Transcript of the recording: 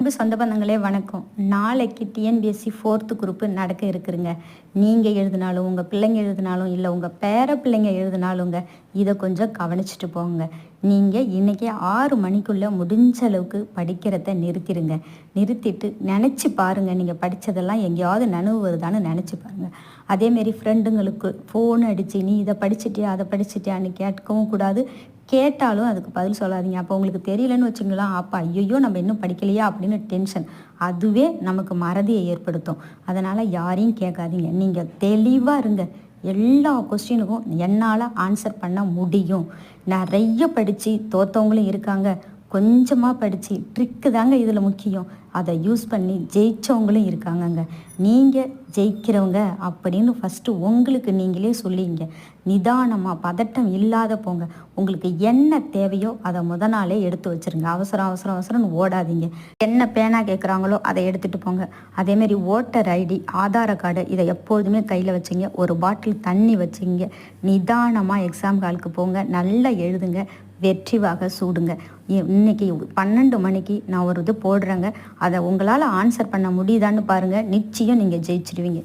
அன்பு சொந்த பந்தங்களே வணக்கம். நாளைக்கு டிஎன்பிஎஸ்சி ஃபோர்த்து குரூப்பு நடக்க இருக்குதுங்க. நீங்கள் எழுதினாலும் உங்கள் பிள்ளைங்க எழுதினாலும் இல்லை உங்கள் பேர பிள்ளைங்க எழுதினாலுங்க இதை கொஞ்சம் கவனிச்சுட்டு போங்க. நீங்கள் இன்றைக்கி ஆறு மணிக்குள்ளே முடிஞ்ச அளவுக்கு படிக்கிறத நிறுத்திடுங்க. நிறுத்திட்டு நினச்சி பாருங்கள் நீங்கள் படித்ததெல்லாம் எங்கேயாவது நனவு வருதான்னு நினச்சி பாருங்கள் அதேமாரி ஃப்ரெண்டுங்களுக்கு ஃபோன் அடித்து நீ இதை படிச்சிட்டியா? அதை படிச்சிட்டியான்னு கேட்கவும் கூடாது. கேட்டாலும் அதுக்கு பதில் சொல்லாதீங்க. அப்போ உங்களுக்கு தெரியலன்னு வச்சுங்களா? அப்போ ஐயோ நம்ம இன்னும் படிக்கலையா? அப்படின்னு டென்ஷன் அதுவே நமக்கு மறதியை ஏற்படுத்தும். அதனால் யாரையும் கேட்காதீங்க. நீங்கள் தெளிவாக இருங்க. எல்லா கொஸ்டினுக்கும் என்னால் ஆன்சர் பண்ண முடியும். நிறைய படித்து தோத்தவங்களும் இருக்காங்க. கொஞ்சமாக படித்து ட்ரிக்கு தாங்க இதில் முக்கியம். அதை யூஸ் பண்ணி ஜெயித்தவங்களும் இருக்காங்கங்க. நீங்கள் ஜெயிக்கிறவங்க அப்படின்னு ஃபஸ்ட்டு உங்களுக்கு நீங்களே சொல்லிங்க. நிதானமாக பதட்டம் இல்லாத போங்க. உங்களுக்கு என்ன தேவையோ அதை முத நாளே எடுத்து வச்சுருங்க. அவசரம் அவசரம் அவசரம்னு ஓடாதீங்க. என்ன பேனா கேட்குறாங்களோ அதை எடுத்துகிட்டு போங்க. அதேமாரி ஓட்டர் ஐடி ஆதார கார்டு இதை எப்போதுமே கையில் வச்சுங்க. ஒரு பாட்டில் தண்ணி வச்சுங்க. நிதானமாக எக்ஸாம் காலுக்கு போங்க. நல்லா எழுதுங்க. வெற்றிவாக சூடுங்க. இன்னைக்கு பன்னெண்டு மணிக்கு நான் ஒரு இது போடுறேங்க. அதை உங்களால் ஆன்சர் பண்ண முடியுதான்னு பாருங்கள் நிச்சயம் நீங்கள் ஜெயிச்சிருவீங்க.